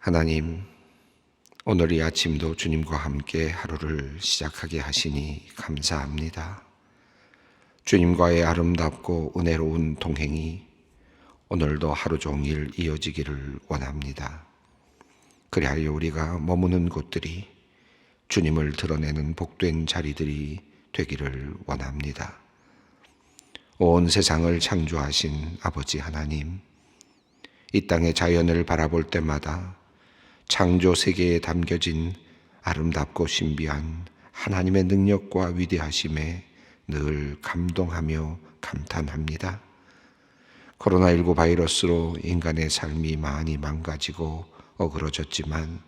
하나님, 오늘 이 아침도 주님과 함께 하루를 시작하게 하시니 감사합니다. 주님과의 아름답고 은혜로운 동행이 오늘도 하루 종일 이어지기를 원합니다. 그리하여 우리가 머무는 곳들이 주님을 드러내는 복된 자리들이 되기를 원합니다. 온 세상을 창조하신 아버지 하나님, 이 땅의 자연을 바라볼 때마다 창조 세계에 담겨진 아름답고 신비한 하나님의 능력과 위대하심에 늘 감동하며 감탄합니다. 코로나19 바이러스로 인간의 삶이 많이 망가지고 어그러졌지만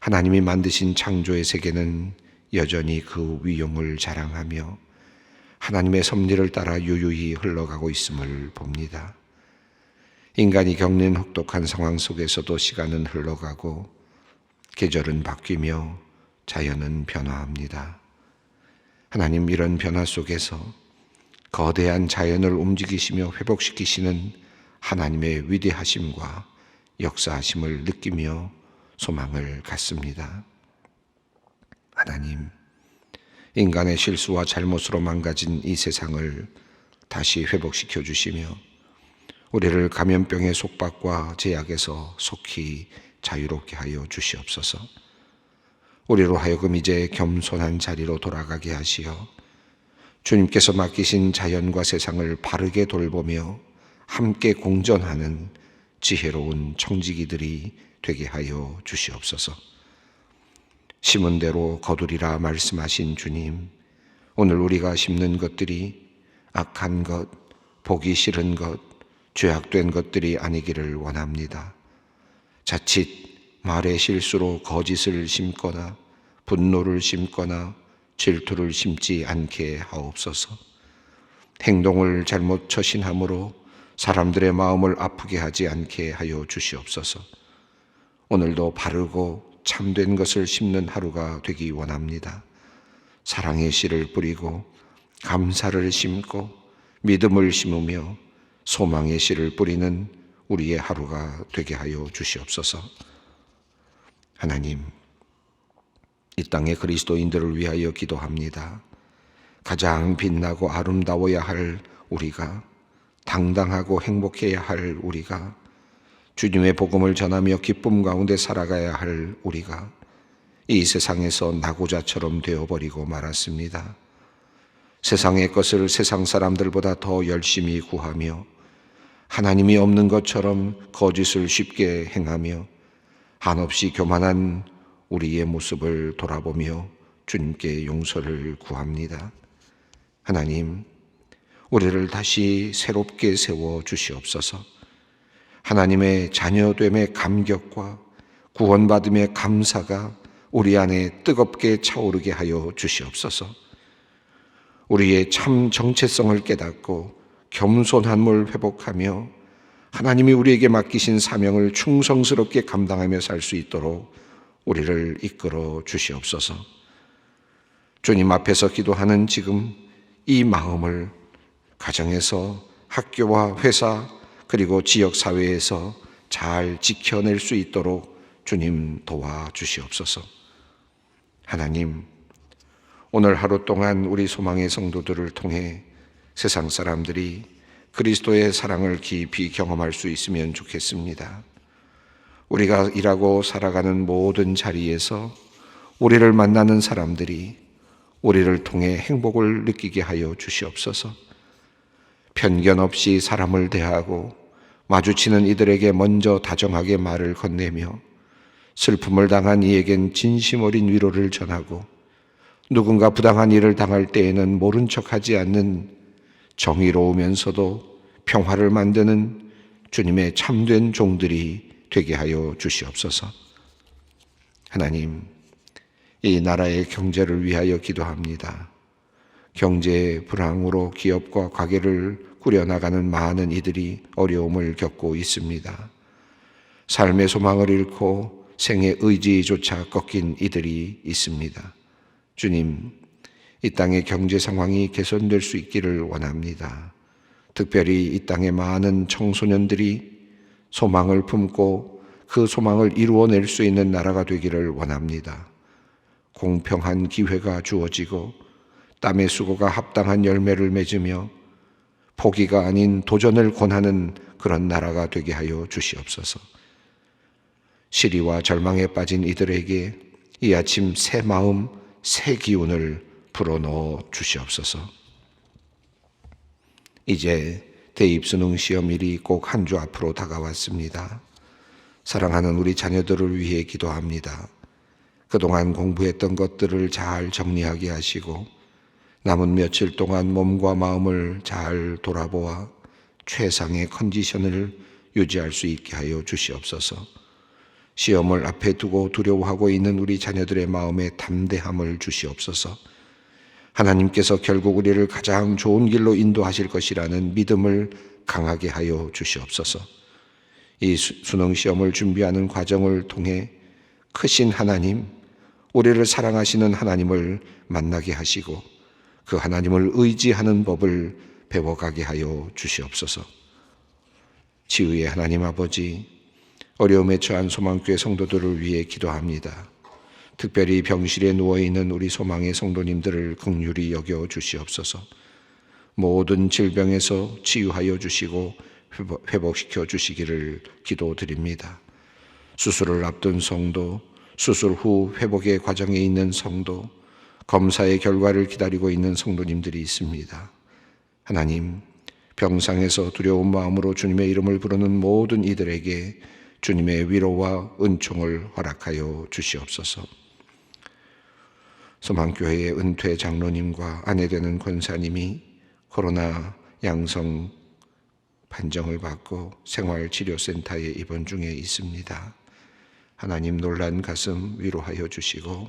하나님이 만드신 창조의 세계는 여전히 그 위용을 자랑하며 하나님의 섭리를 따라 유유히 흘러가고 있음을 봅니다. 인간이 겪는 혹독한 상황 속에서도 시간은 흘러가고 계절은 바뀌며 자연은 변화합니다. 하나님 이런 변화 속에서 거대한 자연을 움직이시며 회복시키시는 하나님의 위대하심과 역사하심을 느끼며 소망을 갖습니다. 하나님, 인간의 실수와 잘못으로 망가진 이 세상을 다시 회복시켜 주시며 우리를 감염병의 속박과 제약에서 속히 자유롭게 하여 주시옵소서. 우리로 하여금 이제 겸손한 자리로 돌아가게 하시어 주님께서 맡기신 자연과 세상을 바르게 돌보며 함께 공존하는 지혜로운 청지기들이 되게 하여 주시옵소서. 심은 대로 거두리라 말씀하신 주님, 오늘 우리가 심는 것들이 악한 것, 보기 싫은 것, 죄악된 것들이 아니기를 원합니다. 자칫 말의 실수로 거짓을 심거나 분노를 심거나 질투를 심지 않게 하옵소서. 행동을 잘못 처신함으로 사람들의 마음을 아프게 하지 않게 하여 주시옵소서. 오늘도 바르고 참된 것을 심는 하루가 되기 원합니다. 사랑의 씨를 뿌리고 감사를 심고 믿음을 심으며 소망의 씨를 뿌리는 우리의 하루가 되게 하여 주시옵소서. 하나님, 이 땅의 그리스도인들을 위하여 기도합니다. 가장 빛나고 아름다워야 할 우리가, 당당하고 행복해야 할 우리가, 주님의 복음을 전하며 기쁨 가운데 살아가야 할 우리가 이 세상에서 나고자처럼 되어버리고 말았습니다. 세상의 것을 세상 사람들보다 더 열심히 구하며 하나님이 없는 것처럼 거짓을 쉽게 행하며 한없이 교만한 우리의 모습을 돌아보며 주님께 용서를 구합니다. 하나님, 우리를 다시 새롭게 세워 주시옵소서. 하나님의 자녀됨의 감격과 구원받음의 감사가 우리 안에 뜨겁게 차오르게 하여 주시옵소서. 우리의 참 정체성을 깨닫고 겸손함을 회복하며 하나님이 우리에게 맡기신 사명을 충성스럽게 감당하며 살 수 있도록 우리를 이끌어 주시옵소서. 주님 앞에서 기도하는 지금 이 마음을 가정에서 학교와 회사 그리고 지역 사회에서 잘 지켜낼 수 있도록 주님 도와 주시옵소서. 하나님, 오늘 하루 동안 우리 소망의 성도들을 통해 세상 사람들이 그리스도의 사랑을 깊이 경험할 수 있으면 좋겠습니다. 우리가 일하고 살아가는 모든 자리에서 우리를 만나는 사람들이 우리를 통해 행복을 느끼게 하여 주시옵소서. 편견 없이 사람을 대하고 마주치는 이들에게 먼저 다정하게 말을 건네며 슬픔을 당한 이에겐 진심 어린 위로를 전하고 누군가 부당한 일을 당할 때에는 모른 척 하지 않는 정의로우면서도 평화를 만드는 주님의 참된 종들이 되게 하여 주시옵소서. 하나님, 이 나라의 경제를 위하여 기도합니다. 경제 불황으로 기업과 가게를 꾸려나가는 많은 이들이 어려움을 겪고 있습니다. 삶의 소망을 잃고 생의 의지조차 꺾인 이들이 있습니다. 주님, 이 땅의 경제 상황이 개선될 수 있기를 원합니다. 특별히 이 땅의 많은 청소년들이 소망을 품고 그 소망을 이루어낼 수 있는 나라가 되기를 원합니다. 공평한 기회가 주어지고 땀의 수고가 합당한 열매를 맺으며 포기가 아닌 도전을 권하는 그런 나라가 되게 하여 주시옵소서. 시리와 절망에 빠진 이들에게 이 아침 새 마음, 새 기운을 불어넣어 주시옵소서. 이제 대입 수능 시험일이 꼭 한 주 앞으로 다가왔습니다. 사랑하는 우리 자녀들을 위해 기도합니다. 그동안 공부했던 것들을 잘 정리하게 하시고 남은 며칠 동안 몸과 마음을 잘 돌아보아 최상의 컨디션을 유지할 수 있게 하여 주시옵소서. 시험을 앞에 두고 두려워하고 있는 우리 자녀들의 마음에 담대함을 주시옵소서. 하나님께서 결국 우리를 가장 좋은 길로 인도하실 것이라는 믿음을 강하게 하여 주시옵소서. 이 수능 시험을 준비하는 과정을 통해 크신 하나님, 우리를 사랑하시는 하나님을 만나게 하시고 그 하나님을 의지하는 법을 배워가게 하여 주시옵소서. 지우의 하나님 아버지, 어려움에 처한 소망교회 성도들을 위해 기도합니다. 특별히 병실에 누워 있는 우리 소망의 성도님들을 극률히 여겨 주시옵소서. 모든 질병에서 치유하여 주시고 회복시켜 주시기를 기도드립니다. 수술을 앞둔 성도, 수술 후 회복의 과정에 있는 성도, 검사의 결과를 기다리고 있는 성도님들이 있습니다. 하나님, 병상에서 두려운 마음으로 주님의 이름을 부르는 모든 이들에게 주님의 위로와 은총을 허락하여 주시옵소서. 소망교회의 은퇴 장로님과 아내 되는 권사님이 코로나 양성 판정을 받고 생활치료센터에 입원 중에 있습니다. 하나님 놀란 가슴 위로하여 주시고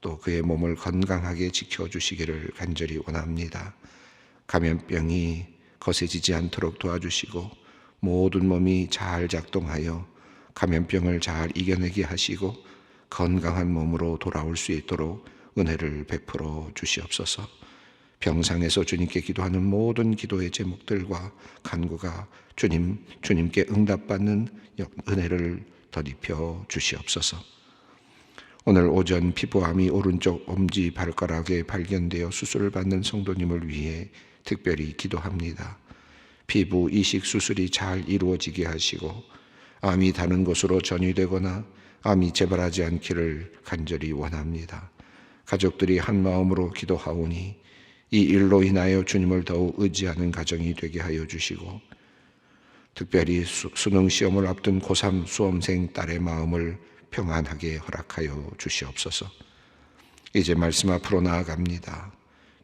또 그의 몸을 건강하게 지켜주시기를 간절히 원합니다. 감염병이 거세지지 않도록 도와주시고 모든 몸이 잘 작동하여 감염병을 잘 이겨내게 하시고 건강한 몸으로 돌아올 수 있도록 은혜를 베풀어 주시옵소서. 병상에서 주님께 기도하는 모든 기도의 제목들과 간구가 주님 주님께 응답받는 은혜를 덧입혀 주시옵소서. 오늘 오전 피부암이 오른쪽 엄지 발가락에 발견되어 수술을 받는 성도님을 위해 특별히 기도합니다. 피부 이식 수술이 잘 이루어지게 하시고 암이 다른 곳으로 전이되거나 암이 재발하지 않기를 간절히 원합니다. 가족들이 한 마음으로 기도하오니 이 일로 인하여 주님을 더욱 의지하는 가정이 되게 하여 주시고 특별히 수, 수능 시험을 앞둔 고3 수험생 딸의 마음을 평안하게 허락하여 주시옵소서. 이제 말씀 앞으로 나아갑니다.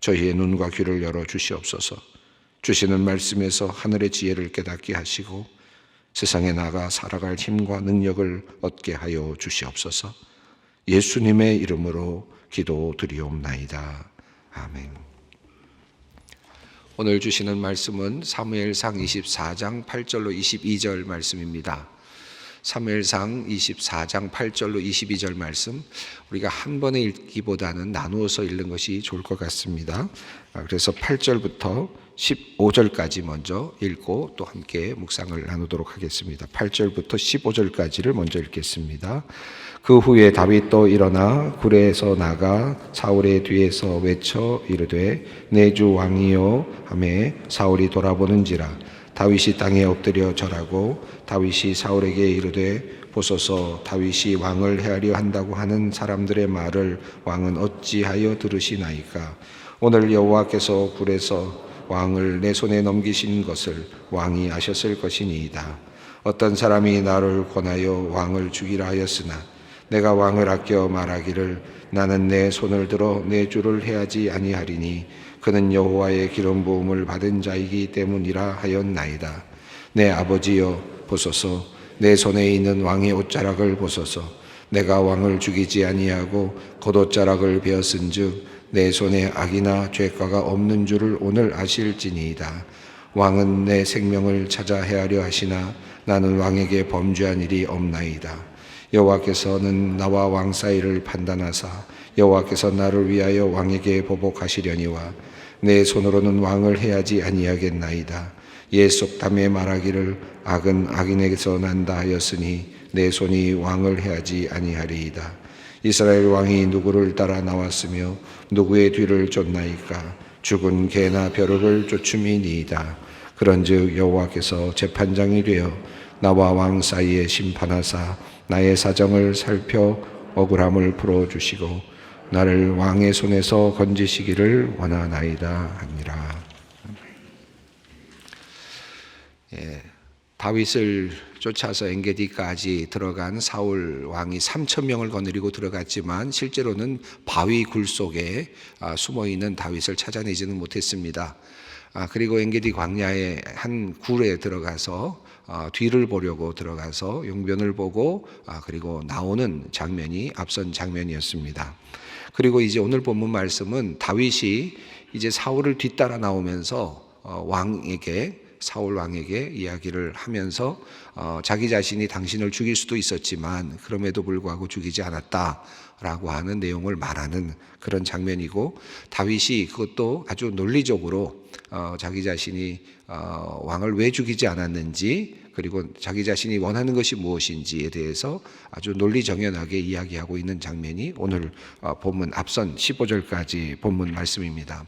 저희의 눈과 귀를 열어 주시옵소서. 주시는 말씀에서 하늘의 지혜를 깨닫게 하시고 세상에 나가 살아갈 힘과 능력을 얻게 하여 주시옵소서. 예수님의 이름으로 기도 드리옵나이다. 아멘. 오늘 주시는 말씀은 사무엘상 24장 8절로 22절 말씀입니다. 사무엘상 24장 8절로 22절 말씀 우리가 한 번에 읽기보다는 나누어서 읽는 것이 좋을 것 같습니다. 아, 그래서 8절부터 15절까지 먼저 읽고 또 함께 묵상을 나누도록 하겠습니다. 8절부터 15절까지를 먼저 읽겠습니다. 그 후에 다윗도 일어나 굴에서 나가 사울의 뒤에서 외쳐 이르되 내 주 왕이요 하매 사울이 돌아보는지라. 다윗이 땅에 엎드려 절하고 다윗이 사울에게 이르되 보소서 다윗이 왕을 헤아려 한다고 하는 사람들의 말을 왕은 어찌하여 들으시나이까? 오늘 여호와께서 굴에서 왕을 내 손에 넘기신 것을 왕이 아셨을 것이니이다. 어떤 사람이 나를 권하여 왕을 죽이라 하였으나 내가 왕을 아껴 말하기를 나는 내 손을 들어 내 주를 해하지 아니하리니 그는 여호와의 기름 부음을 받은 자이기 때문이라 하였나이다. 내 아버지여 보소서 내 손에 있는 왕의 옷자락을 보소서 내가 왕을 죽이지 아니하고 겉옷자락을 베었은즉 내 손에 악이나 죄가가 없는 줄을 오늘 아실지니이다. 왕은 내 생명을 찾아 헤아려 하시나 나는 왕에게 범죄한 일이 없나이다. 여호와께서는 나와 왕 사이를 판단하사 여호와께서 나를 위하여 왕에게 보복하시려니와 내 손으로는 왕을 해야지 아니하겠나이다. 예속담에 말하기를 악은 악인에게서 난다 하였으니 내 손이 왕을 해하지 아니하리이다. 이스라엘 왕이 누구를 따라 나왔으며 누구의 뒤를 쫓나이까 죽은 개나 벼룩을 쫓음이니이다. 그런즉 여호와께서 재판장이 되어 나와 왕 사이에 심판하사 나의 사정을 살펴 억울함을 풀어 주시고 나를 왕의 손에서 건지시기를 원하나이다 하니라. 예, 다윗을 쫓아서 엔게디까지 들어간 사울 왕이 3천 명을 거느리고 들어갔지만 실제로는 바위 굴 속에 아, 숨어 있는 다윗을 찾아내지는 못했습니다. 아, 그리고 엔게디 광야의 한 굴에 들어가서 아, 뒤를 보려고 들어가서 용변을 보고 아, 그리고 나오는 장면이 앞선 장면이었습니다. 그리고 이제 오늘 본문 말씀은 다윗이 이제 사울을 뒤따라 나오면서 어, 왕에게 사울 왕에게 이야기를 하면서 어, 자기 자신이 당신을 죽일 수도 있었지만 그럼에도 불구하고 죽이지 않았다라고 하는 내용을 말하는 그런 장면이고 다윗이 그것도 아주 논리적으로 어, 자기 자신이 어, 왕을 왜 죽이지 않았는지 그리고 자기 자신이 원하는 것이 무엇인지에 대해서 아주 논리정연하게 이야기하고 있는 장면이 오늘 어, 본문 앞선 15절까지 본문 말씀입니다.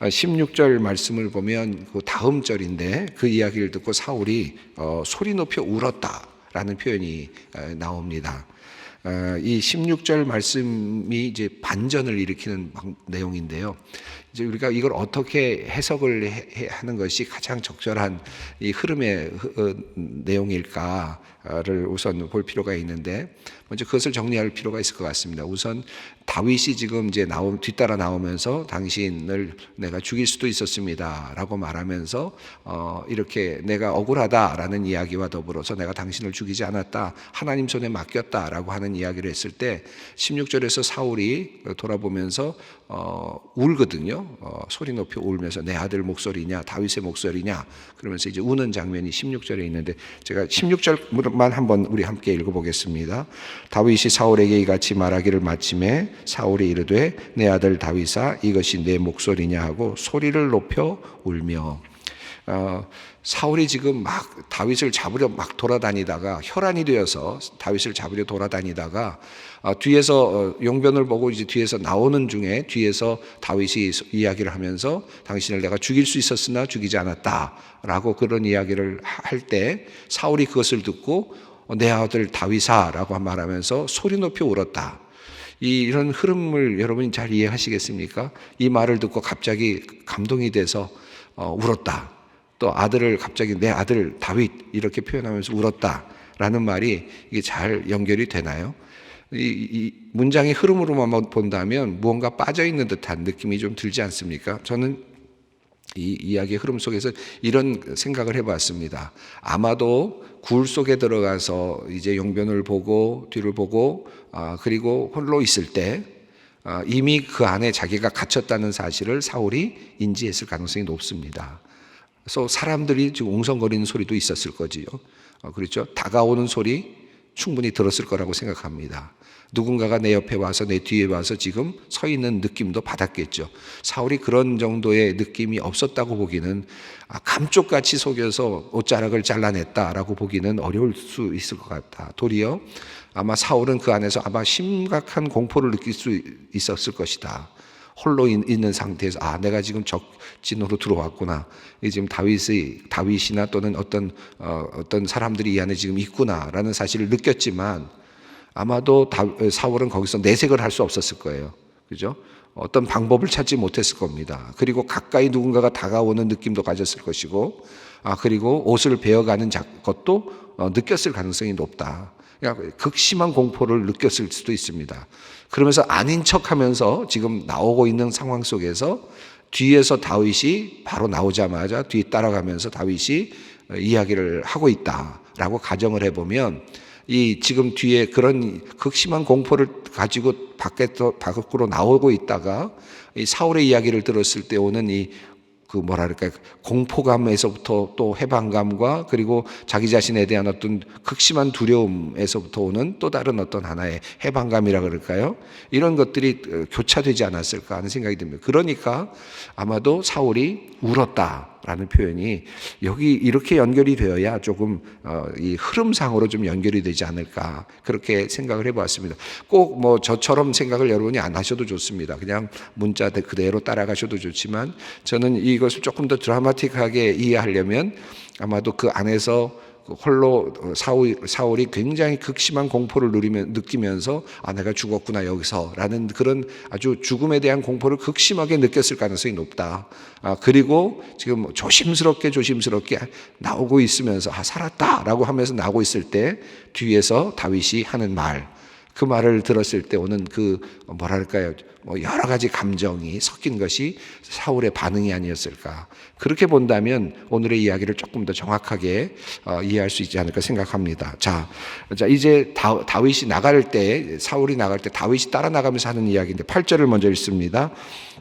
16절 말씀을 보면 그 다음 절인데 그 이야기를 듣고 사울이 어, 소리 높여 울었다라는 표현이 어, 나옵니다. 어, 이 16절 말씀이 이제 반전을 일으키는 방- 내용인데요. 이제 우리가 이걸 어떻게 해석을 하는 것이 가장 적절한 이 흐름의 흐- 어, 내용일까를 우선 볼 필요가 있는데 먼저 그것을 정리할 필요가 있을 것 같습니다. 우선 다윗이 지금 이제 나오 뒤따라 나오면서 당신을 내가 죽일 수도 있었습니다라고 말하면서 어, 이렇게 내가 억울하다라는 이야기와 더불어서 내가 당신을 죽이지 않았다 하나님 손에 맡겼다라고 하는 이야기를 했을 때 16절에서 사울이 돌아보면서 어, 울거든요. 어, 소리 높여 울면서 내 아들 목소리냐 다윗의 목소리냐 그러면서 이제 우는 장면이 16절에 있는데 제가 16절만 한번 우리 함께 읽어보겠습니다. 다윗이 사울에게 이같이 말하기를 마침에 사울이 이르되 내 아들 다윗아 이것이 내 목소리냐 하고 소리를 높여 울며 어, 사울이 지금 막 다윗을 잡으려 막 돌아다니다가 혈안이 되어서 다윗을 잡으려 돌아다니다가 어, 뒤에서 어, 용변을 보고 이제 뒤에서 나오는 중에 뒤에서 다윗이 이야기를 하면서 당신을 내가 죽일 수 있었으나 죽이지 않았다라고 그런 이야기를 할 때 사울이 그것을 듣고 어, 내 아들 다윗아라고 말하면서 소리 높여 울었다. 이 이런 흐름을 여러분이 잘 이해하시겠습니까? 이 말을 듣고 갑자기 감동이 돼서 어, 울었다. 또 아들을 갑자기 내 아들 다윗 이렇게 표현하면서 울었다라는 말이 이게 잘 연결이 되나요? 이, 이 문장의 흐름으로만 본다면 무언가 빠져 있는 듯한 느낌이 좀 들지 않습니까? 저는 이 이야기의 흐름 속에서 이런 생각을 해봤습니다. 아마도 굴 속에 들어가서 이제 용변을 보고 뒤를 보고 아, 그리고 홀로 있을 때 아, 이미 그 안에 자기가 갇혔다는 사실을 사울이 인지했을 가능성이 높습니다. 그래서 사람들이 지금 웅성거리는 소리도 있었을 거지요. 어, 그렇죠? 다가오는 소리 충분히 들었을 거라고 생각합니다. 누군가가 내 옆에 와서 내 뒤에 와서 지금 서 있는 느낌도 받았겠죠. 사울이 그런 정도의 느낌이 없었다고 보기는 아, 감쪽같이 속여서 옷자락을 잘라냈다라고 보기는 어려울 수 있을 것 같다. 도리어 아마 사울은 그 안에서 아마 심각한 공포를 느낄 수 있었을 것이다. 홀로 있- 있는 상태에서 아 내가 지금 적진으로 들어왔구나. 이 지금 다윗의 다윗이나 또는 어떤 어, 어떤 사람들이 이 안에 지금 있구나라는 사실을 느꼈지만 아마도 다, 사울은 거기서 내색을 할 수 없었을 거예요. 그죠? 어떤 방법을 찾지 못했을 겁니다. 그리고 가까이 누군가가 다가오는 느낌도 가졌을 것이고, 아, 그리고 옷을 베어가는 자- 것도 어, 느꼈을 가능성이 높다. 그러니까 극심한 공포를 느꼈을 수도 있습니다. 그러면서 아닌 척 하면서 지금 나오고 있는 상황 속에서 뒤에서 다윗이 바로 나오자마자 뒤 따라가면서 다윗이 어, 이야기를 하고 있다라고 가정을 해보면 이 지금 뒤에 그런 극심한 공포를 가지고 밖에서 밖으로 나오고 있다가 이 사울의 이야기를 들었을 때 오는 이 그 뭐랄까 공포감에서부터 또 해방감과 그리고 자기 자신에 대한 어떤 극심한 두려움에서부터 오는 또 다른 어떤 하나의 해방감이라 그럴까요? 이런 것들이 어, 교차되지 않았을까 하는 생각이 듭니다. 그러니까 아마도 사울이 울었다. 라는 표현이 여기 이렇게 연결이 되어야 조금 어, 이 흐름상으로 좀 연결이 되지 않을까 그렇게 생각을 해보았습니다. 꼭 뭐 저처럼 생각을 여러분이 안 하셔도 좋습니다. 그냥 문자 그대로 따라가셔도 좋지만 저는 이것을 조금 더 드라마틱하게 이해하려면 아마도 그 안에서 그 홀로 사울, 사울이 굉장히 극심한 공포를 누리면, 느끼면서 아 내가 죽었구나 여기서라는 그런 아주 죽음에 대한 공포를 극심하게 느꼈을 가능성이 높다. 아 그리고 지금 조심스럽게 조심스럽게 나오고 있으면서 아 살았다라고 하면서 나오고 있을 때 뒤에서 다윗이 하는 말. 그 말을 들었을 때 오는 그 뭐랄까요 뭐 여러 가지 감정이 섞인 것이 사울의 반응이 아니었을까 그렇게 본다면 오늘의 이야기를 조금 더 정확하게 어, 이해할 수 있지 않을까 생각합니다. 자, 자 이제 다, 다윗이 나갈 때 사울이 나갈 때 다윗이 따라 나가면서 하는 이야기인데 8절을 먼저 읽습니다.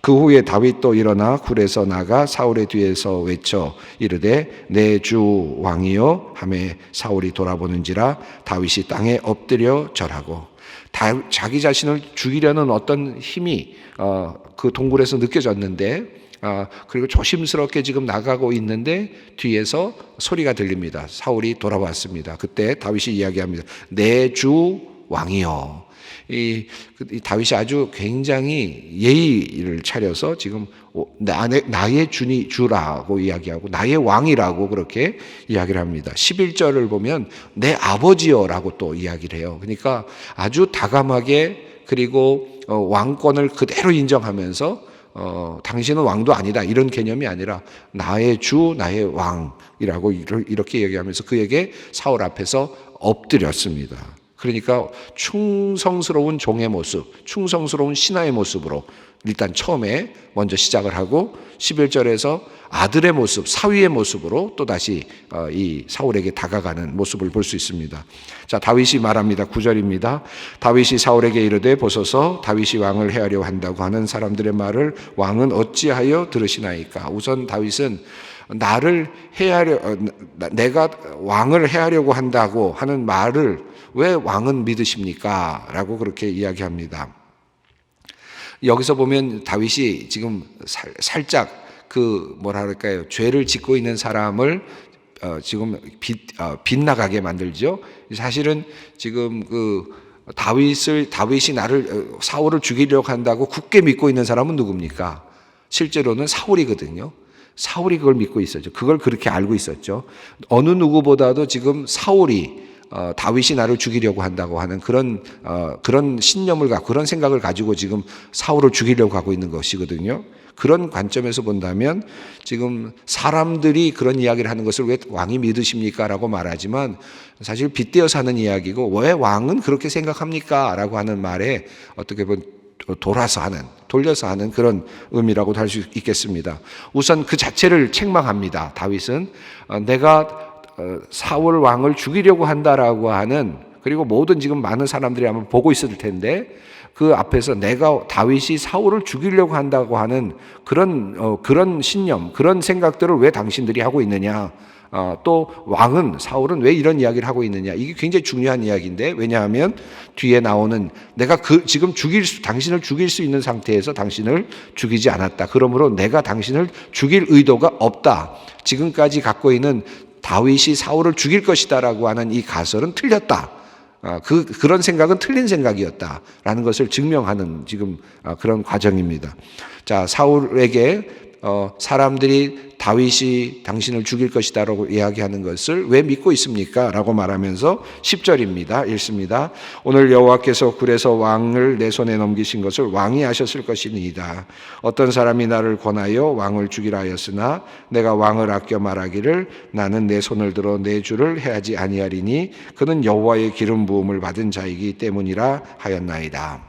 그 후에 다윗도 일어나 굴에서 나가 사울의 뒤에서 외쳐 이르되 내 주 왕이여 하매 사울이 돌아보는지라 다윗이 땅에 엎드려 절하고 다, 자기 자신을 죽이려는 어떤 힘이 어, 그 동굴에서 느껴졌는데 아, 그리고 조심스럽게 지금 나가고 있는데 뒤에서 소리가 들립니다. 사울이 돌아왔습니다. 그때 다윗이 이야기합니다. 내 주 왕이여. 이, 그, 이 다윗이 아주 굉장히 예의를 차려서 지금 나의, 나의 주니, 주라고 이야기하고 나의 왕이라고 그렇게 이야기를 합니다. 11절을 보면 내 아버지여라고 또 이야기를 해요. 그러니까 아주 다감하게 그리고 어, 왕권을 그대로 인정하면서 어, 당신은 왕도 아니다. 이런 개념이 아니라 나의 주, 나의 왕이라고 이렇게 얘기하면서 그에게 사울 앞에서 엎드렸습니다. 그러니까 충성스러운 종의 모습, 충성스러운 신하의 모습으로 일단 처음에 먼저 시작을 하고 11절에서 아들의 모습, 사위의 모습으로 또 다시 어, 이 사울에게 다가가는 모습을 볼 수 있습니다. 자, 다윗이 말합니다. 9절입니다. 다윗이 사울에게 이르되 보소서 다윗이 왕을 해하려 한다고 하는 사람들의 말을 왕은 어찌하여 들으시나이까? 우선 다윗은 나를 해하려 어, 내가 왕을 해하려고 한다고 하는 말을 왜 왕은 믿으십니까? 라고 그렇게 이야기합니다. 여기서 보면 다윗이 지금 살, 살짝 그 뭐라 그럴까요? 죄를 짓고 있는 사람을 어, 지금 빗, 어, 빗나가게 만들죠. 사실은 지금 그 다윗을 다윗이 나를 어, 사울을 죽이려고 한다고 굳게 믿고 있는 사람은 누굽니까? 실제로는 사울이거든요. 사울이 그걸 믿고 있었죠. 그걸 그렇게 알고 있었죠. 어느 누구보다도 지금 사울이 어, 다윗이 나를 죽이려고 한다고 하는 그런 어, 그런 신념을 갖고 그런 생각을 가지고 지금 사울을 죽이려고 하고 있는 것이거든요. 그런 관점에서 본다면 지금 사람들이 그런 이야기를 하는 것을 왜 왕이 믿으십니까? 라고 말하지만 사실 빗대어서 하는 이야기고 왜 왕은 그렇게 생각합니까? 라고 하는 말에 어떻게 보면 돌아서 하는, 돌려서 하는 그런 의미라고도 할 수 있겠습니다. 우선 그 자체를 책망합니다. 다윗은 어, 내가 어, 사울 왕을 죽이려고 한다라고 하는 그리고 모든 지금 많은 사람들이 아마 보고 있을 텐데 그 앞에서 내가 다윗이 사울을 죽이려고 한다고 하는 그런 어, 그런 신념, 그런 생각들을 왜 당신들이 하고 있느냐? 어, 또 왕은 사울은 왜 이런 이야기를 하고 있느냐? 이게 굉장히 중요한 이야기인데 왜냐하면 뒤에 나오는 내가 그 지금 죽일 수 당신을 죽일 수 있는 상태에서 당신을 죽이지 않았다. 그러므로 내가 당신을 죽일 의도가 없다. 지금까지 갖고 있는 다윗이 사울을 죽일 것이다라고 하는 이 가설은 틀렸다. 아, 그, 그런 생각은 틀린 생각이었다라는 것을 증명하는 지금 아, 그런 과정입니다. 자, 사울에게 어, 사람들이 다윗이 당신을 죽일 것이다라고 이야기하는 것을 왜 믿고 있습니까? 라고 말하면서 10절입니다. 읽습니다. 오늘 여호와께서 굴에서 왕을 내 손에 넘기신 것을 왕이 하셨을 것이니이다. 어떤 사람이 나를 권하여 왕을 죽이라 하였으나 내가 왕을 아껴 말하기를 나는 내 손을 들어 내 주를 해하지 아니하리니 그는 여호와의 기름 부음을 받은 자이기 때문이라 하였나이다.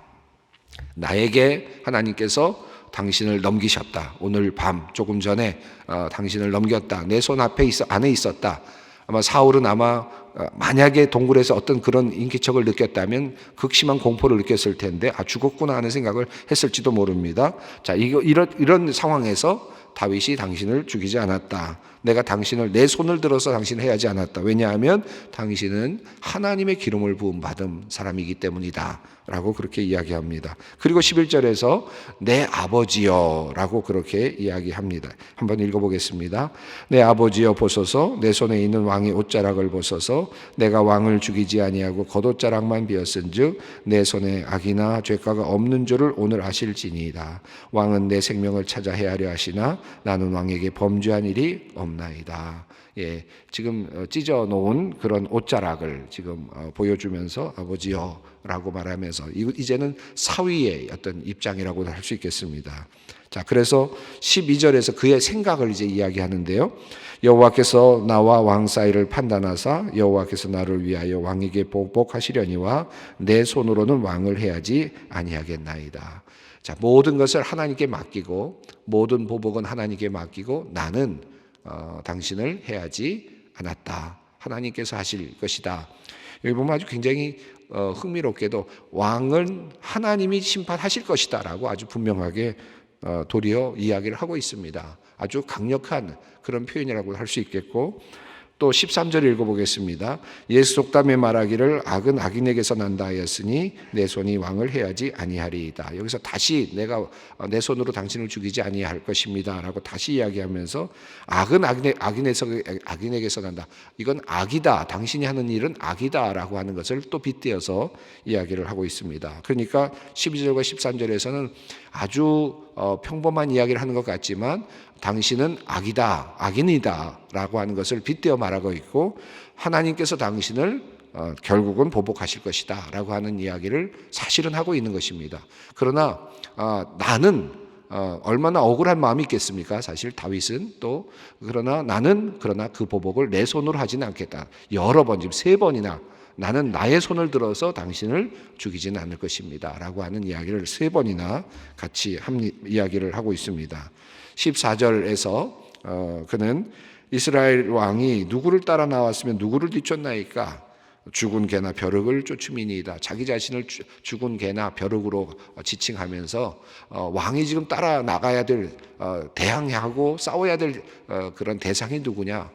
나에게 하나님께서 당신을 넘기셨다. 오늘 밤 조금 전에 어, 당신을 넘겼다. 내 손 앞에 있어 안에 있었다. 아마 사울은 아마 어, 만약에 동굴에서 어떤 그런 인기척을 느꼈다면 극심한 공포를 느꼈을 텐데 아 죽었구나 하는 생각을 했을지도 모릅니다. 자 이거 이런 이런 상황에서 다윗이 당신을 죽이지 않았다. 내가 당신을 내 손을 들어서 당신 해야지 않았다. 왜냐하면 당신은 하나님의 기름을 부음 받은 사람이기 때문이다. 라고 그렇게 이야기합니다. 그리고 11절에서 내 아버지여 라고 그렇게 이야기합니다. 한번 읽어보겠습니다. 내 아버지여 보소서 내 손에 있는 왕의 옷자락을 보소서 내가 왕을 죽이지 아니하고 겉옷자락만 비었은즉 내 손에 악이나 죄가가 없는 줄을 오늘 아실지니이다. 왕은 내 생명을 찾아 헤아려 하시나 나는 왕에게 범죄한 일이 없 나이다. 예, 지금 어, 찢어 놓은 그런 옷자락을 지금 어, 보여주면서 아버지여라고 말하면서 이- 이제는 사위의 어떤 입장이라고 할수 있겠습니다. 자, 그래서 12절에서 그의 생각을 이제 이야기하는데요. 여호와께서 나와 왕 사이를 판단하사 여호와께서 나를 위하여 왕에게 보복하시려니와 내 손으로는 왕을 해야지 아니하겠나이다. 자, 모든 것을 하나님께 맡기고 모든 보복은 하나님께 맡기고 나는 어, 당신을 해야지 않았다. 하나님께서 하실 것이다. 여기 보면 아주 굉장히 어, 흥미롭게도 왕은 하나님이 심판하실 것이다라고 아주 분명하게 어, 도리어 이야기를 하고 있습니다. 아주 강력한 그런 표현이라고 할 수 있겠고 또 13절 읽어보겠습니다. 예수 속담에 말하기를 악은 악인에게서 난다 하였으니 내 손이 왕을 해야지 아니하리이다. 여기서 다시 내가 내 손으로 당신을 죽이지 아니할 것입니다 라고 다시 이야기하면서 악은 악인에, 악인에서 악인에게서 난다. 이건 악이다. 당신이 하는 일은 악이다 라고 하는 것을 또 빗대어서 이야기를 하고 있습니다. 그러니까 12절과 13절에서는 아주 어, 평범한 이야기를 하는 것 같지만 당신은 악이다, 악인이다 라고 하는 것을 빗대어 말하고 있고 하나님께서 당신을 어, 결국은 보복하실 것이다 라고 하는 이야기를 사실은 하고 있는 것입니다. 그러나 어, 나는 어, 얼마나 억울한 마음이 있겠습니까? 사실 다윗은 또 그러나 나는 그러나 그 보복을 내 손으로 하지는 않겠다. 여러 번 지금 세 번이나 나는 나의 손을 들어서 당신을 죽이지는 않을 것입니다. 라고 하는 이야기를 세 번이나 같이 함, 이야기를 하고 있습니다. 14절에서 어, 그는 이스라엘 왕이 누구를 따라 나왔으면 누구를 뒤쫓나이까 죽은 개나 벼룩을 쫓음이니이다. 자기 자신을 주- 죽은 개나 벼룩으로 지칭하면서 어, 왕이 지금 따라 나가야 될 어, 대항하고 싸워야 될 어, 그런 대상이 누구냐?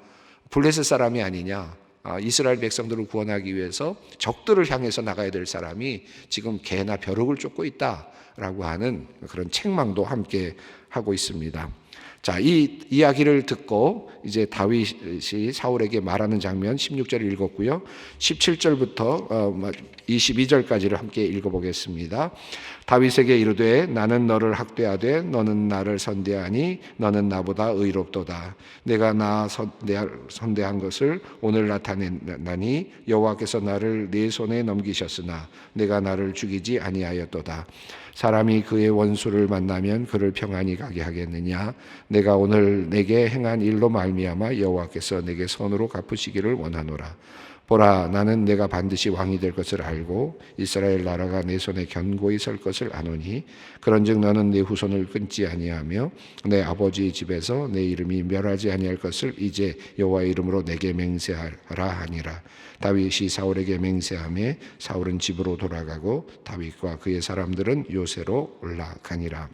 블레셋 사람이 아니냐? 아, 이스라엘 백성들을 구원하기 위해서 적들을 향해서 나가야 될 사람이 지금 개나 벼룩을 쫓고 있다라고 하는 그런 책망도 함께 하고 있습니다. 자, 이 이야기를 듣고 이제 다윗이 사울에게 말하는 장면 16절 읽었고요. 17절부터 22절까지를 함께 읽어보겠습니다. 다윗에게 이르되 나는 너를 학대하되 너는 나를 선대하니 너는 나보다 의롭도다. 내가 나 선대, 선대한 것을 오늘 나타내나니 여호와께서 나를 내 손에 넘기셨으나 내가 나를 죽이지 아니하였도다. 사람이 그의 원수를 만나면 그를 평안히 가게 하겠느냐? 내가 오늘 내게 행한 일로 말미암아 여호와께서 내게 손으로 갚으시기를 원하노라. 보라 나는 내가 반드시 왕이 될 것을 알고 이스라엘 나라가 내 손에 견고히 설 것을 아노니 그런즉 너는 내 후손을 끊지 아니하며 내 아버지 집에서 내 이름이 멸하지 아니할 것을 이제 여호와의 이름으로 내게 맹세하라 하니라 다윗이 사울에게 맹세하며 사울은 집으로 돌아가고 다윗과 그의 사람들은 요새로 올라가니라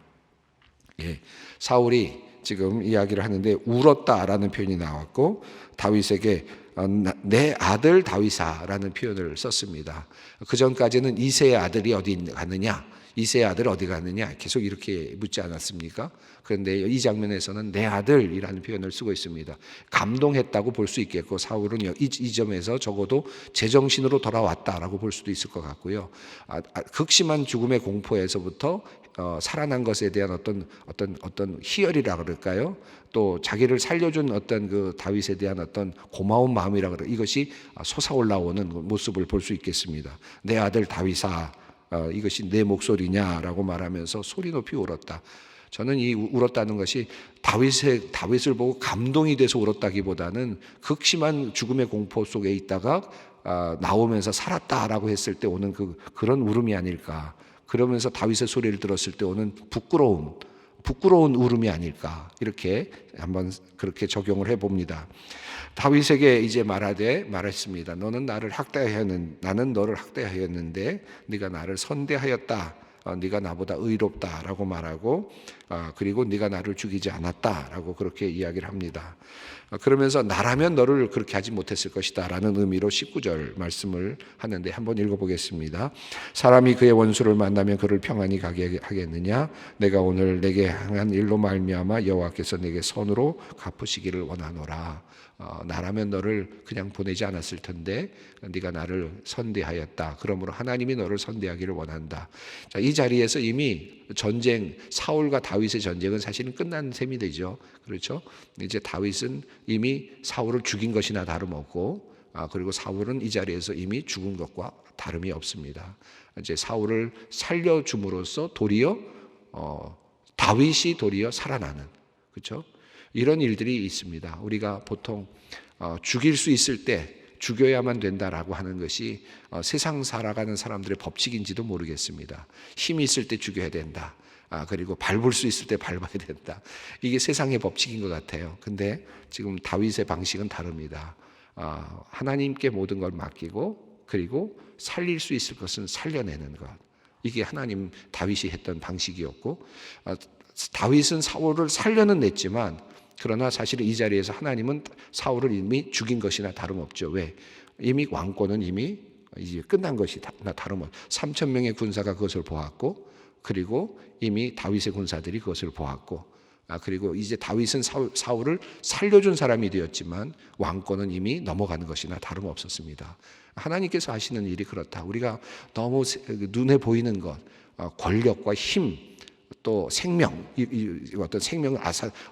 예, 사울이 지금 이야기를 하는데 울었다라는 표현이 나왔고 다윗에게 어, 나- 내 아들 다윗아라는 표현을 썼습니다. 그 전까지는 이세의 아들이 어디 갔느냐, 이세의 아들 어디 갔느냐 계속 이렇게 묻지 않았습니까? 그런데 이 장면에서는 내 아들이라는 표현을 쓰고 있습니다. 감동했다고 볼 수 있겠고 사울은 이, 이 점에서 적어도 제정신으로 돌아왔다라고 볼 수도 있을 것 같고요. 아, 아, 극심한 죽음의 공포에서부터 어, 살아난 것에 대한 어떤 어떤 어떤 희열이라 그럴까요? 또 자기를 살려준 어떤 그 다윗에 대한 어떤 고마운 마음이라 그래 이것이 솟아올라오는 모습을 볼 수 있겠습니다. 내 아들 다윗아, 어, 이것이 내 목소리냐라고 말하면서 소리 높이 울었다. 저는 이 우- 울었다는 것이 다윗의 다윗을 보고 감동이 돼서 울었다기보다는 극심한 죽음의 공포 속에 있다가 아, 나오면서 살았다라고 했을 때 오는 그 그런 울음이 아닐까. 그러면서 다윗의 소리를 들었을 때 오는 부끄러움, 부끄러운 울음이 아닐까 이렇게 한번 그렇게 적용을 해봅니다. 다윗에게 이제 말하되 말했습니다. 너는 나를 학대하였는 나는 너를 학대하였는데 네가 나를 선대하였다. 어, 네가 나보다 의롭다라고 말하고 아, 그리고 네가 나를 죽이지 않았다라고 그렇게 이야기를 합니다. 어, 그러면서 나라면 너를 그렇게 하지 못했을 것이다라는 의미로 19절 말씀을 하는데 한번 읽어보겠습니다. 사람이 그의 원수를 만나면 그를 평안히 가게 하겠느냐? 내가 오늘 내게 향한 일로 말미암아 여호와께서 내게 선으로 갚으시기를 원하노라. 어, 나라면 너를 그냥 보내지 않았을 텐데 네가 나를 선대하였다. 그러므로 하나님이 너를 선대하기를 원한다. 자, 이 자리에서 이미 전쟁 사울과 다윗의 전쟁은 사실은 끝난 셈이 되죠. 그렇죠? 이제 다윗은 이미 사울을 죽인 것이나 다름없고 아, 그리고 사울은 이 자리에서 이미 죽은 것과 다름이 없습니다. 이제 사울을 살려 줌으로써 도리어 어, 다윗이 도리어 살아나는 그렇죠? 이런 일들이 있습니다. 우리가 보통 어, 죽일 수 있을 때 죽여야만 된다라고 하는 것이 어, 세상 살아가는 사람들의 법칙인지도 모르겠습니다. 힘이 있을 때 죽여야 된다. 아, 그리고 밟을 수 있을 때 밟아야 된다. 이게 세상의 법칙인 것 같아요. 근데 지금 다윗의 방식은 다릅니다. 아, 하나님께 모든 걸 맡기고 그리고 살릴 수 있을 것은 살려내는 것. 이게 하나님 다윗이 했던 방식이었고 아, 다윗은 사울을 살려는 냈지만 그러나 사실 이 자리에서 하나님은 사울을 이미 죽인 것이나 다름없죠. 왜? 이미 왕권은 이미 이제 끝난 것이 나 다름없. 3천 명의 군사가 그것을 보았고 그리고 이미 다윗의 군사들이 그것을 보았고 아 그리고 이제 다윗은 사울, 사울을 살려준 사람이 되었지만 왕권은 이미 넘어가는 것이나 다름없었습니다. 하나님께서 하시는 일이 그렇다. 우리가 너무 눈에 보이는 것, 어, 권력과 힘, 또 생명, 어떤 생명을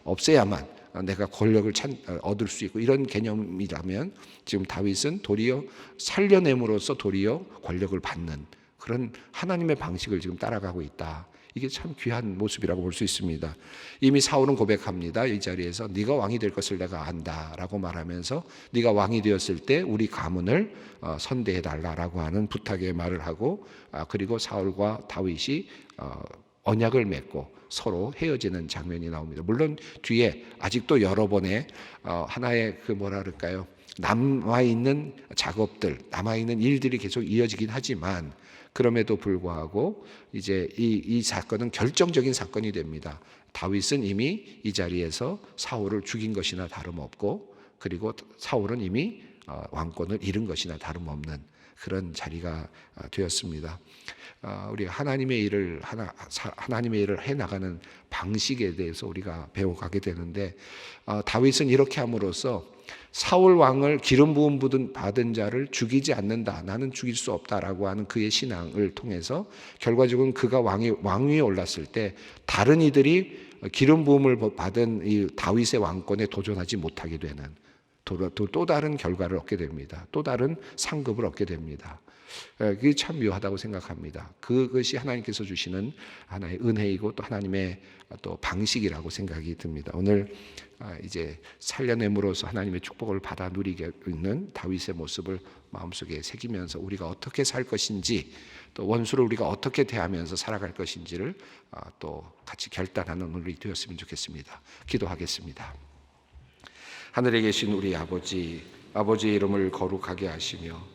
없애야만 내가 권력을 찬, 얻을 수 있고 이런 개념이라면 지금 다윗은 도리어 살려냄으로써 도리어 권력을 받는 그런 하나님의 방식을 지금 따라가고 있다. 이게 참 귀한 모습이라고 볼 수 있습니다. 이미 사울은 고백합니다. 이 자리에서 네가 왕이 될 것을 내가 안다라고 말하면서 네가 왕이 되었을 때 우리 가문을 어, 선대해 달라라고 하는 부탁의 말을 하고 아, 그리고 사울과 다윗이 어, 언약을 맺고 서로 헤어지는 장면이 나옵니다. 물론 뒤에 아직도 여러 번의 어, 하나의 그 뭐라 그럴까요? 남아 있는 작업들, 남아 있는 일들이 계속 이어지긴 하지만 그럼에도 불구하고 이제 이, 이 사건은 결정적인 사건이 됩니다. 다윗은 이미 이 자리에서 사울을 죽인 것이나 다름없고 그리고 사울은 이미 어, 왕권을 잃은 것이나 다름없는 그런 자리가 어, 되었습니다. 어, 우리 하나님의 일을 하나 하나님의 일을 해 나가는 방식에 대해서 우리가 배워가게 되는데 다윗은 이렇게 함으로써 사울 왕을 기름 부음 받은 자를 죽이지 않는다. 나는 죽일 수 없다라고 하는 그의 신앙을 통해서 결과적으로 그가 왕이 왕위에 올랐을 때 다른 이들이 기름 부음을 받은 이 다윗의 왕권에 도전하지 못하게 되는 또, 또 다른 결과를 얻게 됩니다. 또 다른 상급을 얻게 됩니다. 그게 참 묘하다고 생각합니다. 그것이 하나님께서 주시는 하나의 은혜이고 또 하나님의 또 방식이라고 생각이 듭니다. 오늘 아, 이제 살려냄으로써 하나님의 축복을 받아 누리게 있는 다윗의 모습을 마음속에 새기면서 우리가 어떻게 살 것인지 또 원수를 우리가 어떻게 대하면서 살아갈 것인지를 아, 또 같이 결단하는 오늘이 되었으면 좋겠습니다. 기도하겠습니다. 하늘에 계신 우리 아버지, 아버지의 이름을 거룩하게 하시며